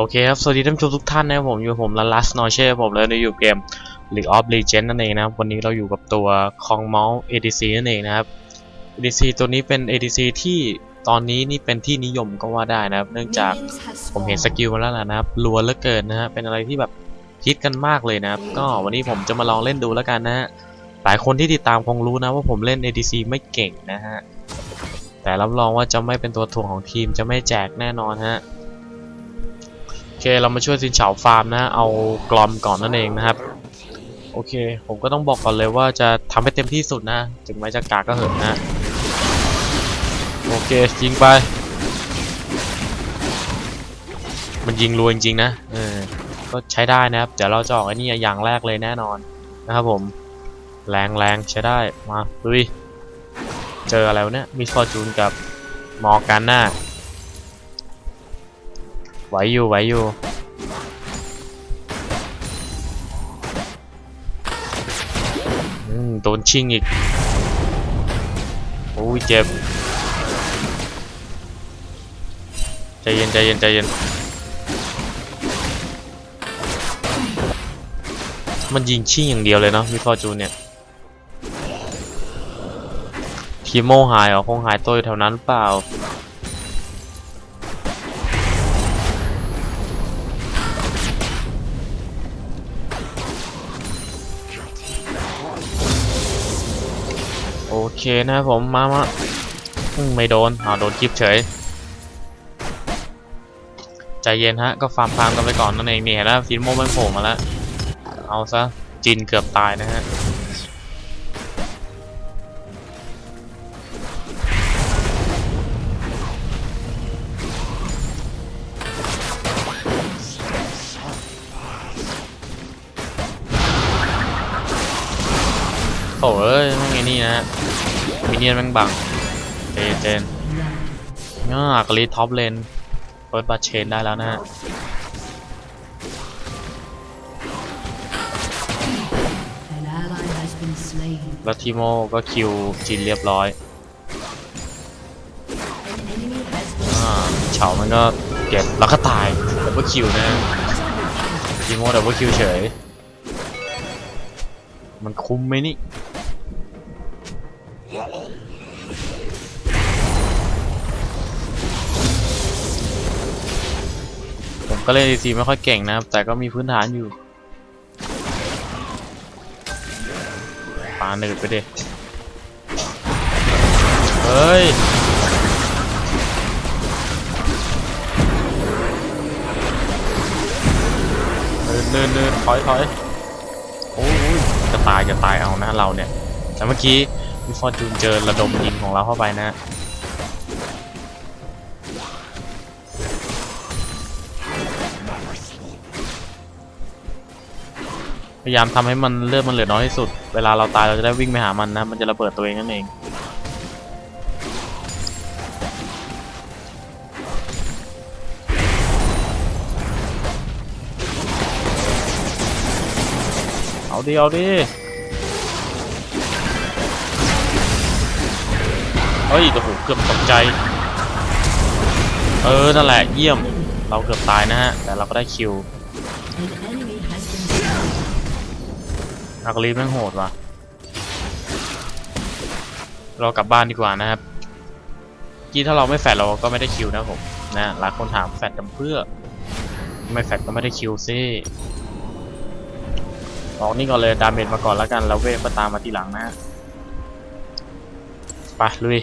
โอเคครับ สวัสดีท่านผู้ชมทุกท่านนะครับผมอยู่ผมลันลัสนอเช่ผมเลยในอยู่เกม League of Legends นั่นเองนะครับ วันนี้เราอยู่กับตัวคองเมาส์ ADC นั่นเองนะครับ ADC ตัวนี้เป็น ADC ที่ตอนนี้นี่เป็นที่นิยมก็ว่าได้นะครับ เนื่องจากผมเห็นสกิลมาแล้วล่ะนะครับรัวเหลือเกินนะฮะเป็นอะไรที่แบบฮิตกันมากเลยนะครับ ก็วันนี้ผมจะมาลองเล่นดูแล้วกันนะฮะหลายคนที่ติดตามคงรู้นะว่าผมเล่น ADC ไม่เก่งนะฮะแต่รับรองว่าจะไม่เป็นตัวถ่วงของทีมจะไม่แจกแน่นอนฮะ อเคเรามาช่วยซินเฉาฟาร์มนะเอากลอมก่อนนั่นเองนะครับ โอเค ผมก็ต้องบอกก่อนเลยว่าจะทำให้เต็มที่สุดนะ ถึงแม้จะกากก็เหินนะ โอเคยิงไป มันยิงรัวจริงๆนะเออก็ใช้ได้นะครับ เดี๋ยวเราจะออกไอ้นี่อย่างแรกเลยแน่นอนนะครับผม แรงแรงใช้ได้มาลุยเจออะไรวะเนี่ยมิสฟอร์จูนกับมอร์กาน่า ไหวอยู่ไหวอยู่อืมโดนชิงอีก โอ้ยเจ็บ ใจเย็นใจเย็นใจเย็น มันยิงชิงอย่างเดียวเลยเนาะมิฟอร์จูนเนี่ยทีโมหายเหรอคงหายตัวอยู่แถวนั้นหรือเปล่า เคนะครับผมมามาไม่โดนอ่าโดนคลิปเฉย ใจเย็นฮะ ก็ฟาร์มฟาร์มกันไปก่อนนั่นเองนี่เห็นแล้วฟินโมมันโผล่มาแล้ว เอาซะ จินเกือบตายนะฮะโอ้เอ้ยแม่ไงนี่นะ มินเนี่ยนแม่งบังเจนเจนง่ากรีท็อปเลนเปิดบัตเชนได้แล้วนะฮะ An ally has been slain. แล้วทีโมก็คิวจินเรียบร้อย An enemy has been อ่าเฉามันก็เก็บแล้วก็ตายดับเบิลคิวนะทีโมดับเบิลคิวเฉย มันคุ้มไหมนี่ ก็เล่น DC ไม่ค่อยเก่งนะครับ แต่ก็มีพื้นฐานอยู่ปาหนืดไปเดิเฮ้ยเดินเดินเดินถอยถอยโอ้ยจะตายจะตายเอานะเราเนี่ย แต่เมื่อกี้มิฟอร์จูนเจอระดมยิงของเราเข้าไปนะ ยายามทำให้มันเลือดมันเหลือน้อยที่สุด เวลาเราตายเราจะได้วิ่งไปหามันนะ มันจะระเบิดตัวเองนั่นเองเอาดิ เอาดิ เฮ้ยโอ้โหเกือบตกใจ เออ นั่นแหละ เยี่ยม เราเกือบตายนะฮะ แต่เราก็ได้คิว นักรีแม่งโหดว่ะ เรากลับบ้านดีกว่านะครับกี้ถ้าเราไม่แฟดเราก็ไม่ได้คิวนะผมนะหลายคนถามแฟดกันเพื่อ ไม่แฟดก็ไม่ได้คิวซิออกนี่ก่อนเลยดาเมจมาก่อนแล้วกันแล้วเวฟก็ตามมาทีหลังนะไปลุย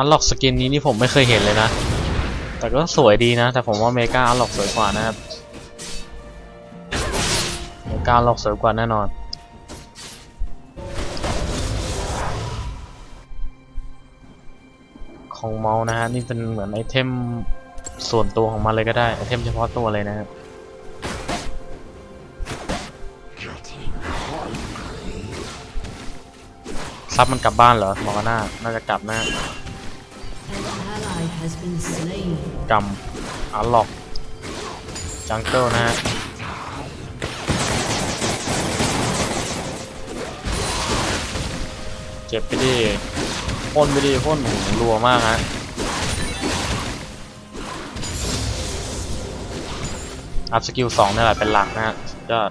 อันล็อกสกินนี้นี่ผมไม่เคยเห็นเลยนะ แต่ก็สวยดีนะ แต่ผมว่าเมกาอันล็อกสวยกว่านะครับ เมกาอันล็อกสวยกว่าแน่นอน ของเมาส์นะฮะนี่เป็นเหมือนไอเทมส่วนตัวของมันเลยก็ได้ไอเทมเฉพาะตัวเลยนะครับซับมันกลับบ้านเหรอมอร์กาน่าน่าจะกลับนะ กรรมอาร์ล็อก จังเกิลนะฮะเจ็บไปดิพ่นไปดิพ่นโอ้โหรัวมากฮะอัพสกิลสองนี่แหละเป็นหลักนะฮะยอด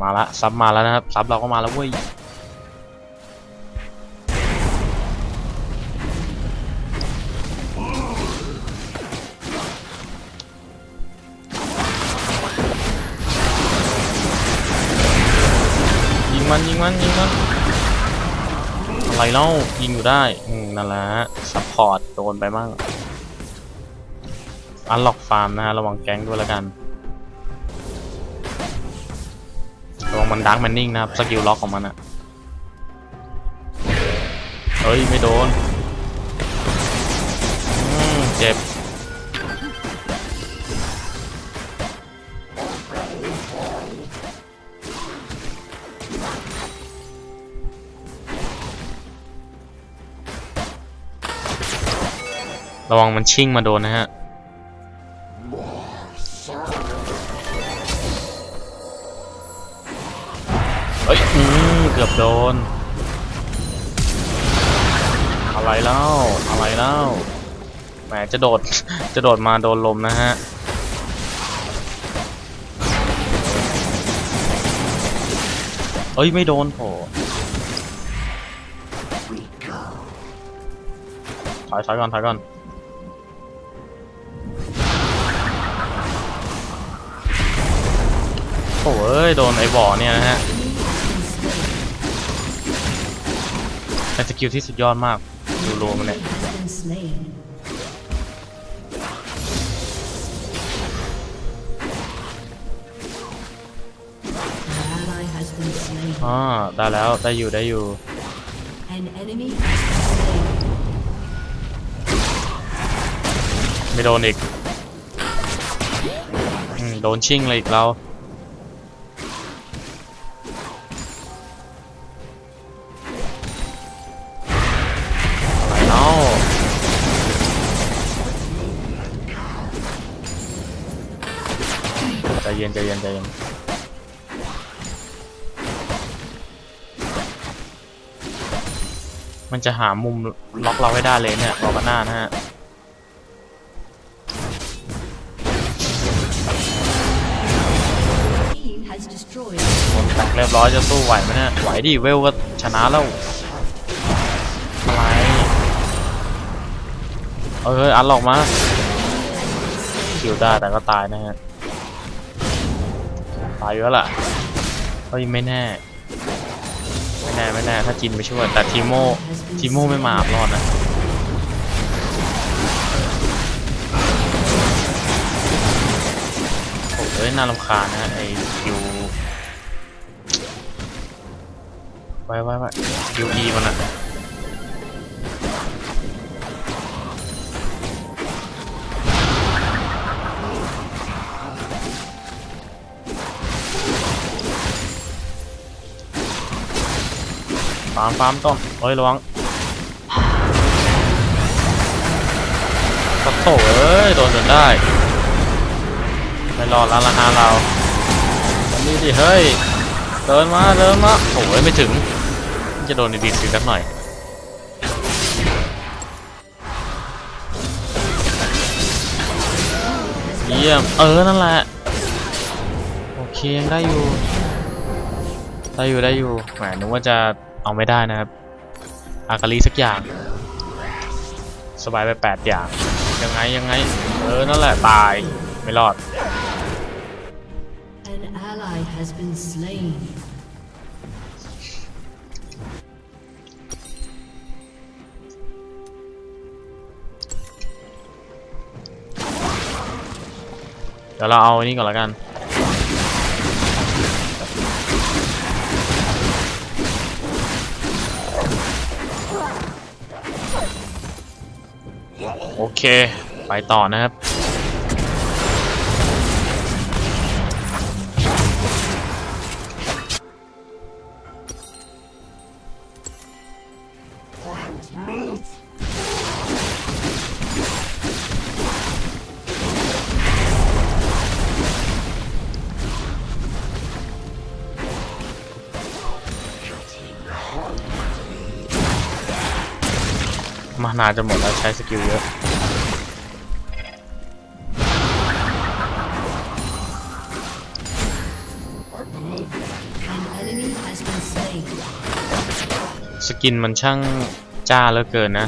มาละซับมาแล้วนะครับซับเราก็มาแล้วเว้ย มันยิงมันยิงมันอะไรเล่ายิงอยู่ได้อืมนั่นแหละซัพพอร์ตโดนไปมั่งอันล็อกฟาร์มนะฮะระวังแก๊งด้วยแล้วกันระวังมันดังแมนนิ่งนะครับสกิลล็อกของมันอะเฮ้ยไม่โดนเจ็บ ระวังมันชิ่งมาโดนนะฮะ เฮ้ยเกือบโดน อะไรเล่า อะไรเล่า แหมจะโดด จะโดดมาโดนลมนะฮะเอ้ย ไม่โดนโผถอยถอยก่อนถอยก่อน โอ้เอ้ยโดนไอ้บ่อเนี่ยนะฮะเป็นสกิลที่สุดยอดมาก ดูโลมันเนี่ย Has been slain. An ally has been slain. อ่าได้แล้ว ได้อยู่ ได้อยู่ไม่โดนอีกอโดนชิ่งเลยอีกเรา เย็นใจเย็นใจเย็นมันจะหามุมล็อกเราให้ได้เลยเนี่ยรอกันหน้านะฮะคนแตกเรียบร้อยจะสู้ไหวไหมเนี่ย ไหวดิเวลก็ชนะแล้วอะไรเอ้ยอันหลอกมาคิวได้แต่ก็ตายนะฮะ ตายเยอะล่ะเฮ้ยไม่แน่ ไม่แน่ไม่แน่ถ้าจินไม่ช่วย แต่ทีโมทีโมไม่มาอัพรอดนะโอ้ยน่ารำคาญนะไอคิวไว้ไว้ไว้คิวอีมันอะ ฟาร์มฟาร์มต้นเฮ้ยระวังกระโถเอ้ย โดนจนได้ ไม่รอดแล้วละฮะเราอันนี้ดิเฮ้ย เดินมา เดินมาโอ้ยไม่ถึง จะโดนดีๆสิสักหน่อยเยี่ยม เออ นั่นแหละ โอเคยังได้อยู่ ได้อยู่ได้อยู่แหมนึกว่าจะ เอาไม่ได้นะครับ อากาลีสักอย่าง สบายไปแปดอย่าง ยังไงยังไง เออ นั่นแหละ ตาย ไม่รอด An ally has been slain. เดี๋ยวเราเอาอันนี้ก่อนแล้วกัน โอเค ไปต่อนะครับ มานาจะหมดแล้วใช้สกิลเยอะ สกินมันช่างจ้าเหลือเกินนะ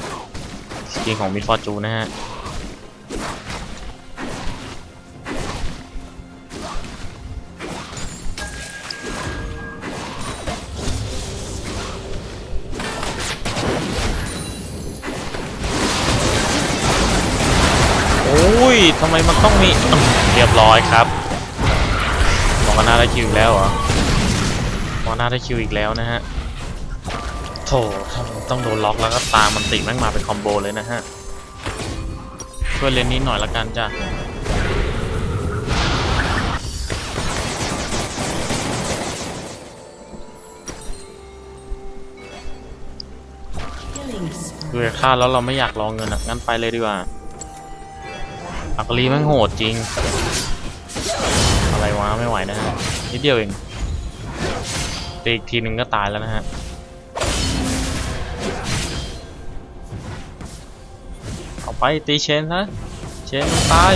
สกินของมิฟอร์จูนะฮะ โอ้ยทำไมมันต้องมี เรียบร้อยครับมองกันหน้าได้คิวอีกแล้วเหรอมองหน้าได้คิวอีกแล้วนะฮะ โถต้องโดนล็อกแล้วก็ตามมันติแม่งมาเป็นคอมโบเลยนะฮะ ช่วยเลนนี้หน่อยละกันจ้ะ Killing spree. ดูจากค่าแล้วเราไม่อยากรองเงินอะงั้นไปเลยดีกว่าอักลีแม่งโหดจริง อะไรวะไม่ไหวนะฮะนิดเดียวเองตีอีกทีหนึ่งก็ตายแล้วนะฮะ ไปตีเชนซะเชนมันตาย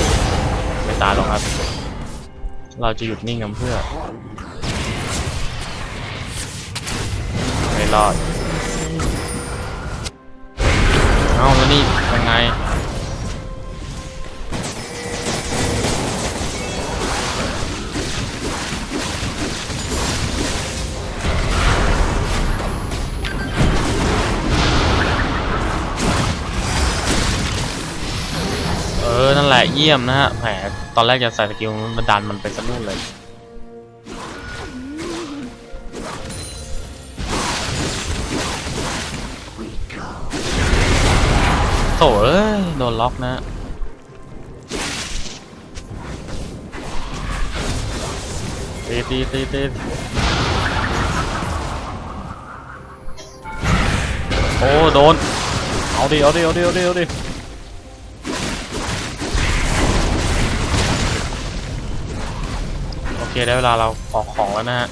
ไม่ตายหรอกครับ เราจะหยุดนิ่งกันเพื่อ ไม่รอด เอาแล้วนี่ยังไง เยี่ยมนะฮะ แหม ตอนแรกจะใส่สกิลมันดันมันไปซะนู่นเลย โถ่เอ้ย โดนล็อกนะตีตีตีตีโอ้ โดน เอาดิ เอาดิ เอาดิ เอาดิเอาดิ เคได้เวลาเราออกของแล้วนะฮะ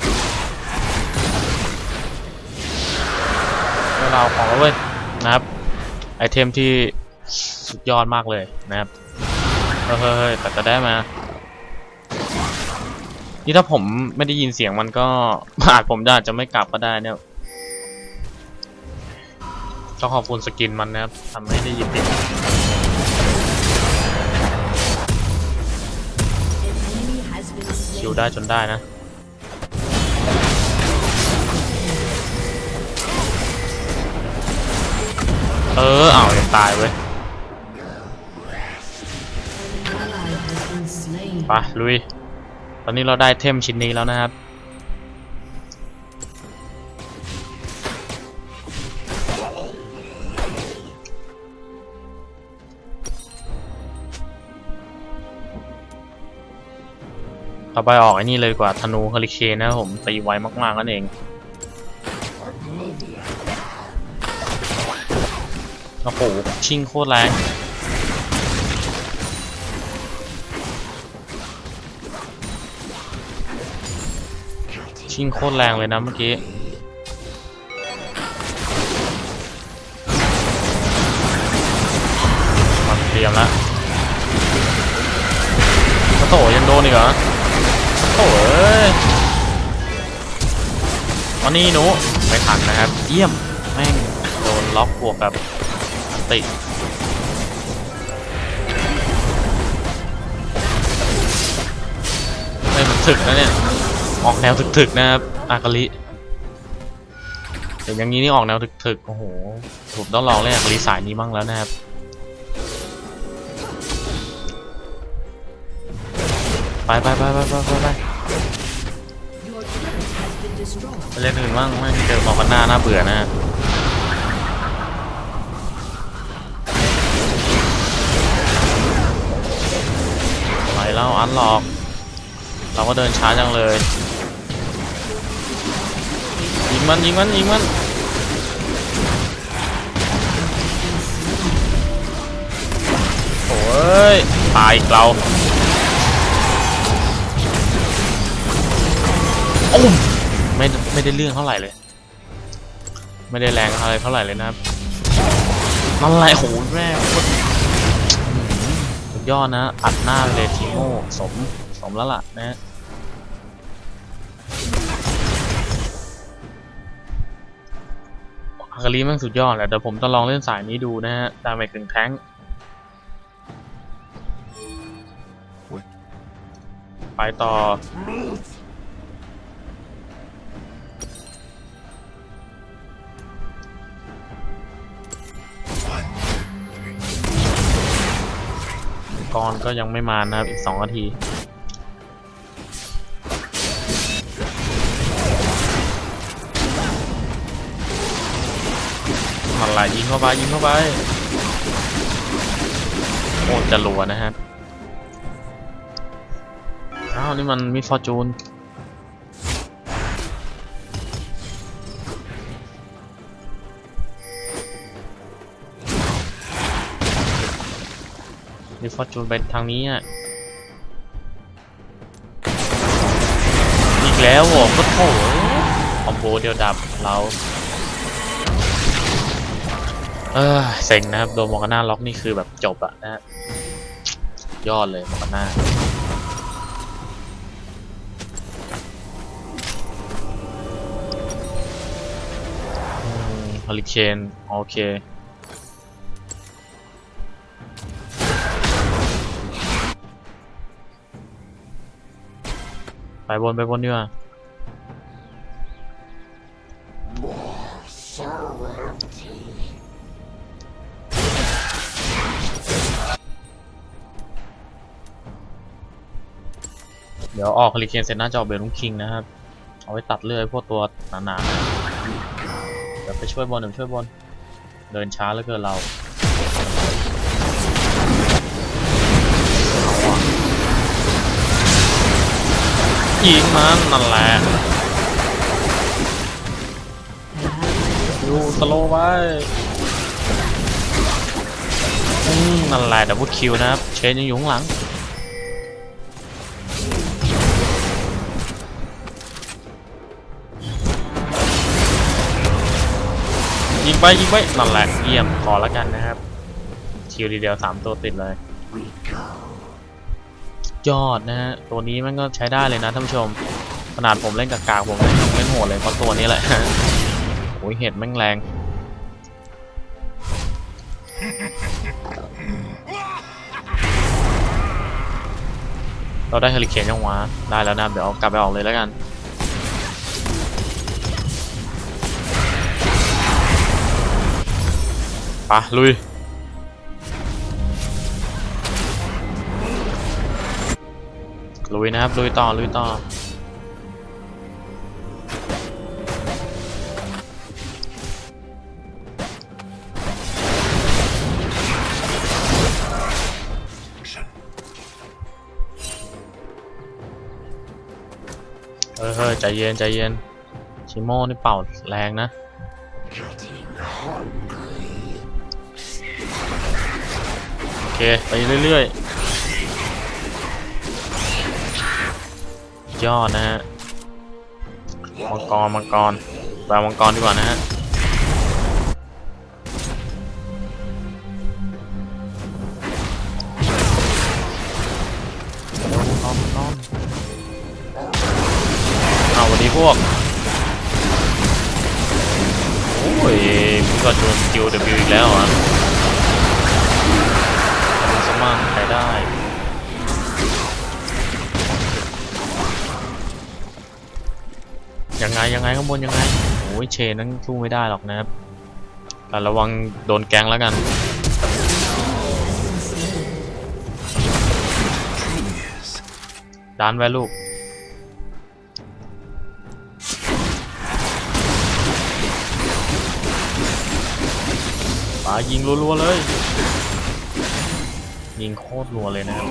เวลาเอาของแล้วเว้ยนะครับไอเทมที่สุดยอดมากเลยนะครับเฮ้ยเฮ้ยเฮ้ยแต่จะได้มานี่ถ้าผมไม่ได้ยินเสียงมันก็อาจผมอาจจะไม่กลับก็ได้เนี่ยต้องขอบคุณสกินมันนะครับทำให้ได้ยินเสียง คิวได้จนได้นะเออเอายังตายเว้ยไปลุย ตอนนี้เราได้เทมชิ้นนี้แล้วนะครับ ต่อไปออกไอ้นี่เลยกว่าธนูเฮอริเคนนะผมตีไวมากๆนั่นเองโอ้โหชิงโคตรแรงชิงโคตรแรงเลยนะเมื่อกี้มันเตรียมแล้วโอ้โถยังโดนอีกเหรอ มานี่หนูไม่ทันนะครับ เยี่ยม แม่งโดนล็อกบวกกับติเฮ้ยมันถึกนะเนี่ย ออกแนวถึกๆนะครับ อากาลิเห็นอย่างนี้นี่ออกแนวถึกๆ โอ้โห ผมต้องลองเล่นอากาลิสายนี้บ้างแล้วนะครับไปไปไปไปไปไป ไปเล่นอื่นบ้างไม่เจอมอกันหน้าน่าเบื่อนะไปแล้วอันหลอก เราก็เดินช้าจังเลยยิงมันยิงมันยิงมันโอ้ยตายอีกเราโอ้ม ไม่ไม่ได้เรื่องเท่าไหร่เลย ไม่ได้แรงอะไรเท่าไหร่เลยนะครับนั่นแหละโหแม่โคตรสุดยอดนะอัดหน้าไปเลยทีโม่สมสมแล้วล่ะนะอากาลีแม่งสุดยอดแหละเดี๋ยวผมจะลองเล่นสายนี้ดูนะฮะดาเมจถึงแท้งอุ๊ยไปต่อ กรก็ยังไม่มานะครับ อีกสองนาที มันไหลยิงเข้าไป ยิงเข้าไปโอ้จะรัวนะฮะอ้าว นี่มันมีฟอร์จูน มิฟอร์จูนไปทางนี้อะ อีกแล้วเหรอก็โถคอมโบเดียวดับเรา เออเซ็งนะครับ โดนมอร์กาน่าล็อกนี่คือแบบจบอะนะฮะยอดเลยมอร์กาน่าฮอริเคนโอเค ไปบนไปบนดีกว่าเดี๋ยวออกฮลิเคนเซนหน้าจะอเบลุงคิงนะครับ เอาไว้ตัดเลื่อยพวกตัวหนาๆเดี๋ยวไปช่วยบอลเดี๋ยวช่วยบอลเดินช้าเหลือเกินเรา ยิงมันนั่นแหละดูสโลว์ไว้อืมนั่นแหละดับเบิลคิวนะครับ เชนยังอยู่ข้างหลัง ยิงไปยิงไปนั่นแหละเยี่ยมขอแล้วกันนะครับ คิวดีเดียวสามตัวติดเลย ยอดนะฮะ ตัวนี้มันก็ใช้ได้เลยนะท่านผู้ชม ขนาดผมเล่นกากากๆผมเล่นเล่นโหดเลยเพราะตัวนี้แหละโอ้ยเห็ดแม่งแรง เราได้เฮลิเคนยังวะได้แล้วนะ เดี๋ยวกลับไปออกเลยแล้วกันปะลุย ลุยนะครับลุยต่อลุยต่อเฮ้ยเฮ้ยใจเย็นใจเย็นชิโม่นี่เป่าแรงนะโอเค ไปเรื่อยๆ ยอดนะฮะมังกรมังกรไปลามังกรดีกว่านะฮะ ข้างบนยังไงโอ้ยเชนนั้นสู้ไม่ได้หรอกนะครับแต่ระวังโดนแกงแล้วกันดันไว้ลูกปายิงรัวๆเลย ยิงโคตรรัวเลยนะครับ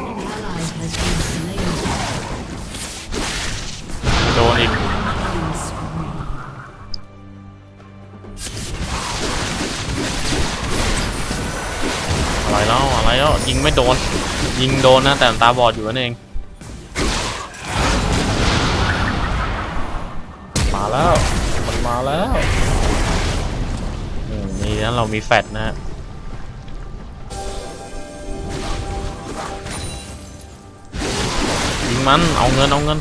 โดนอีก อะไรแล้วอะไรแล้วยิงไม่โดน ยิงโดนนะแต่ตาบอดอยู่นั่นเองมาแล้วมันมาแล้วนี่นะเรามีแฟดนะะยิงมันเอาเงินเอาเงิน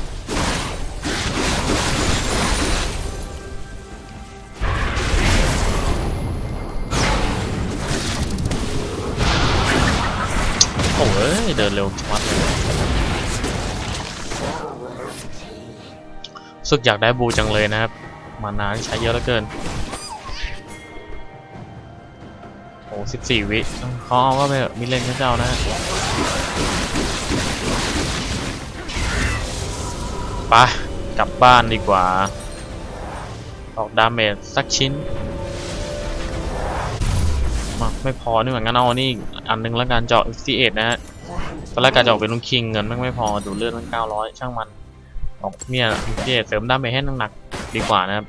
เดินเร็ววัดสึกอยากได้บูจังเลยนะครับ มานานใช้เยอะเหลือเกิน โอ้สิบสี่วิเขาเอาว่าไปมีเลนก็เจ้านะไปกลับบ้านดีกว่า ออกดาเมจสักชิ้นมาไม่พอนี่เหมือนกันเอาอันนี้อันหนึงแล้วกันเจาะ X8 นะฮะ ตอนแรกการจะออกเป็นลุงคิงเงินม่ไม่พอดูเลือดมัน900ช่างมันออกเนี่ย X8 เสริมดาเมจให้หนักๆดีกว่านะครับ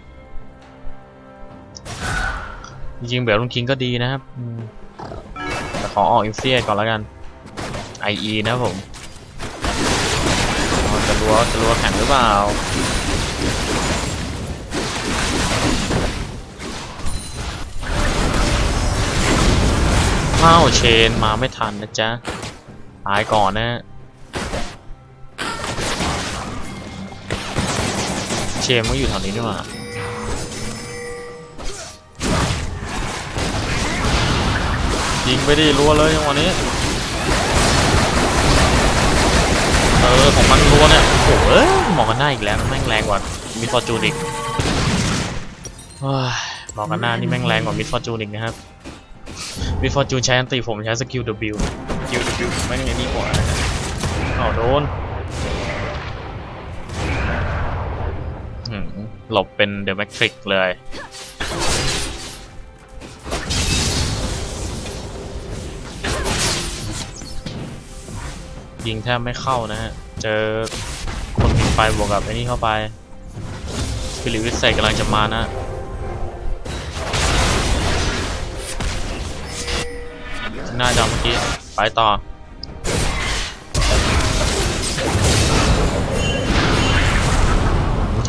จริงๆแบบลุงคิงก็ดีนะครับอืมแต่ขอออก X8 ก่อนแล้วกัน IE นะผมจะรัวจะรัวแข็งหรือเปล่าว้าวเชนมาไม่ทันนะจ๊ะายก่อนนะ เชมันอยู่แถวนี้นี่หว่ายิงไปดิรัวเลยจังหวะนี้ เออ ของมันรัวเนี่ย โอ้โหเอ้ยหมอกันหน้าอีกแล้ว แม่งแรงกว่ามิดฟอร์จูนอีกหมอกันหน้านี่แม่งแรงกว่ามิดฟอร์จูนอีกนะครับมิดฟอร์จูนใช้อันตีผมใช้สกิล W สกิล W แม่ไอ้นี่กว่านะอ้าโดนหืมหลบเป็นเดอะแมทริกเลย ยิงแทบไม่เข้านะฮะ เจอคนมีไฟบวกกับไอ้นี่เข้าไปฟิลิปวิเศษกำลังจะมานะหน้าจอเมื่อกี้ ไปต่อ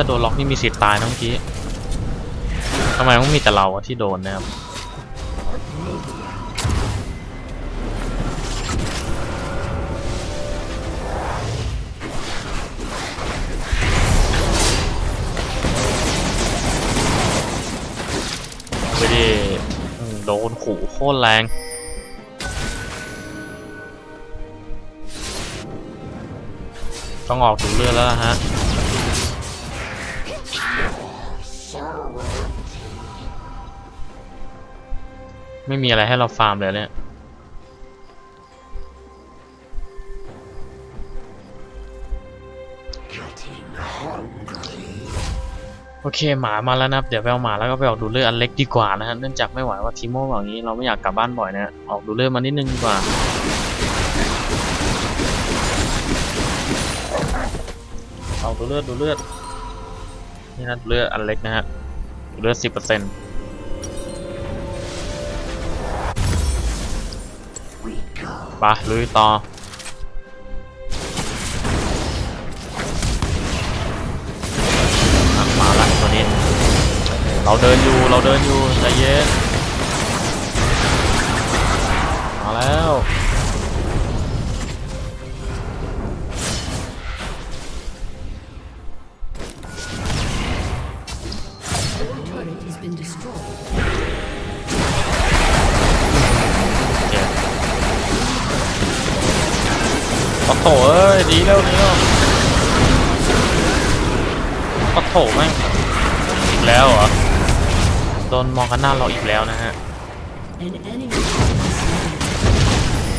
ถ้าโดนล็อกนี่มีสิทธิ์ตายนะเมื่อกี้ทำไมต้องมีแต่เราที่โดนนะครับไม่ได้โดนขู่โคตรแรงต้องออกถูเลือดแล้วฮะ ไม่มีอะไรให้เราฟาร์มเลยเนี่ย โอเคหมามาแล้วนะครับเดี๋ยวไปเอาหมาแล้วก็ไปออกดูเลือดอันเล็กดีกว่านะฮะเนื่องจากไม่ไหวว่าทีโม่บอย่างนี้เราไม่อยากกลับบ้านบ่อยนะออกดูเลือดมานิดนึงดีกว่าเอาดูเลือดดูเลือดนี่นะดูเลือดอันเล็กนะฮะดูเลือดสิบเปอร์เซ็นต์ ไปลุยต่อ มาละตัวนี้ เราเดินอยู่ เราเดินอยู่ ใจเย็น มาแล้ว เอ้ดีแล้วนี่แล้วโอ้โถแม่งอีกแล้วเหรอโดนมองกันหน้าเราอีกแล้วนะฮะ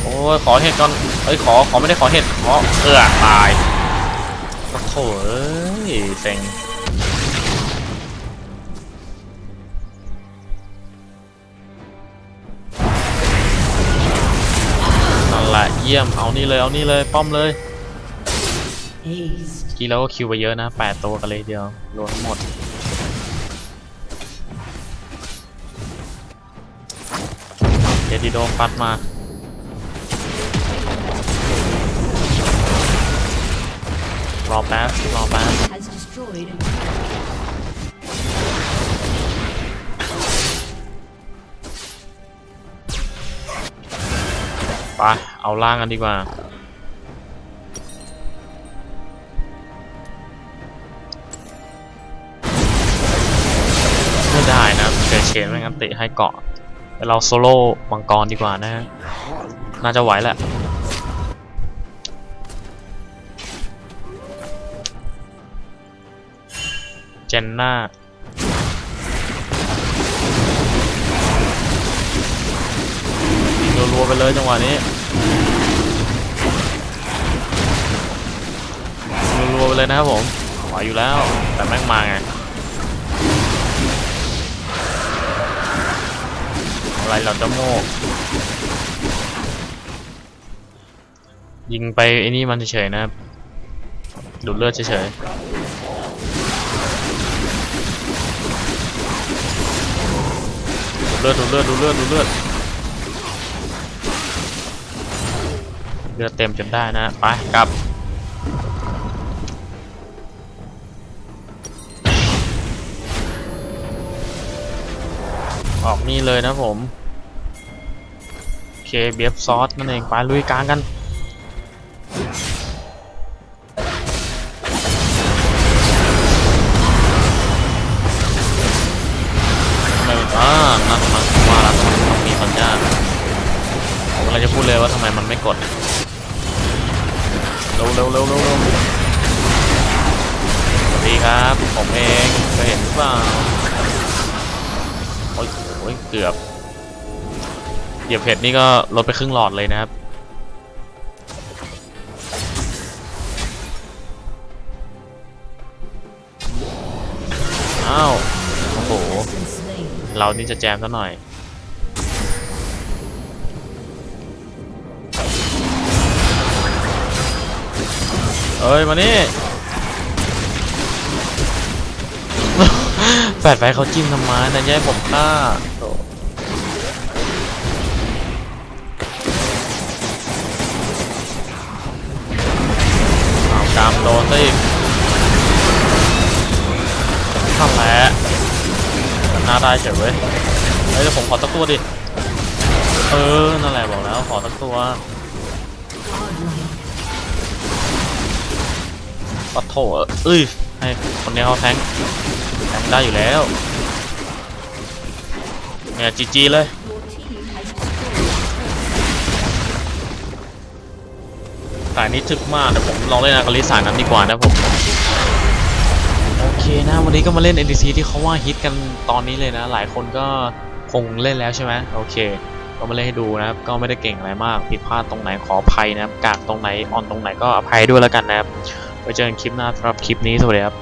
โอ้ยขอเห็ดก่อนเอ้ยขอขอไม่ได้ขอเห็ดขอเอือตายโอ้โถเอ้ยเซ็งนั่นแหละเยี่ยมเอานี่เลยเอานี่เลยป้อมเลย Aced. กี้เราก็คิวไปเยอะนะ 8 ตัวกันเลยทีเดียวรวมทั้งหมด เดดิโดปัดมารอแป๊บรอแป๊บ Has destroyed a ไป เอาล่างกันดีกว่า เจอเชนไม่งั้นเตะให้เกาะแต่เราโซโล่มังกรดีกว่านะฮะน่าจะไหวแหละเจนน่ายิงรัวๆไปเลยจังหวะนี้ยิงรัวๆไปเลยนะครับผมไหวอยู่แล้ว แต่แม่งมาไง อะไรเราจะโม่ยิงไปไอ้นี่มันเฉยๆนะครับดูดเลือดเฉยๆดูดเลือดดูดเลือดดูดเลือดดูดเลือดเลือดเต็มจนได้นะไปกลับออกนี่เลยนะผม เคเบียบซอสนั่นเองไปลุยกลางกันทำไมมันอ่านั่นมันว่าแล้วมันต้องมีสัญญาณผมกำลังจะพูดเลยว่าทำไมมันไม่กดเร็วเร็วเร็วเร็วเร็วสวัสดีครับ ผมเองเคยเห็นหรือเปล่าโอ้ยโอ้ยเกือบ เหยียบเห็ดนี่ก็ลดไปครึ่งหลอดเลยนะครับ อ้าว โอ้โห เรานี่จะแจมซะหน่อยเอ้ย มานี่แฟดไฟเขาจิ้มทำไมนะแย่ผมฆ่า ได้เฉยเว้ยเฮ้ยเดี๋ยวผมขอสักตัวดิ เออ นั่นแหละบอกแล้วขอสักตัวปัดโถเอ้ย ให้คนนี้เขาแทงแทงได้อยู่แล้ว เนี่ยจีจีเลยสายนี้ถึกมากเดี๋ยวผมลองเล่นอากาลิสายนั้นดีกว่านะผม นะวันนี้ก็มาเล่น NDC ที่เขาว่าฮิตกันตอนนี้เลยนะ หลายคนก็คงเล่นแล้วใช่ไหมโอเค ก็มาเล่นให้ดูนะครับ ก็ไม่ได้เก่งอะไรมาก ผิดพลาดตรงไหนขออภัยนะครับ กากตรงไหนออนตรงไหนก็อภัยด้วยแล้วกันนะครับ ไว้เจอกันคลิปหน้าสำหรับคลิปนี้สวัสดีครับ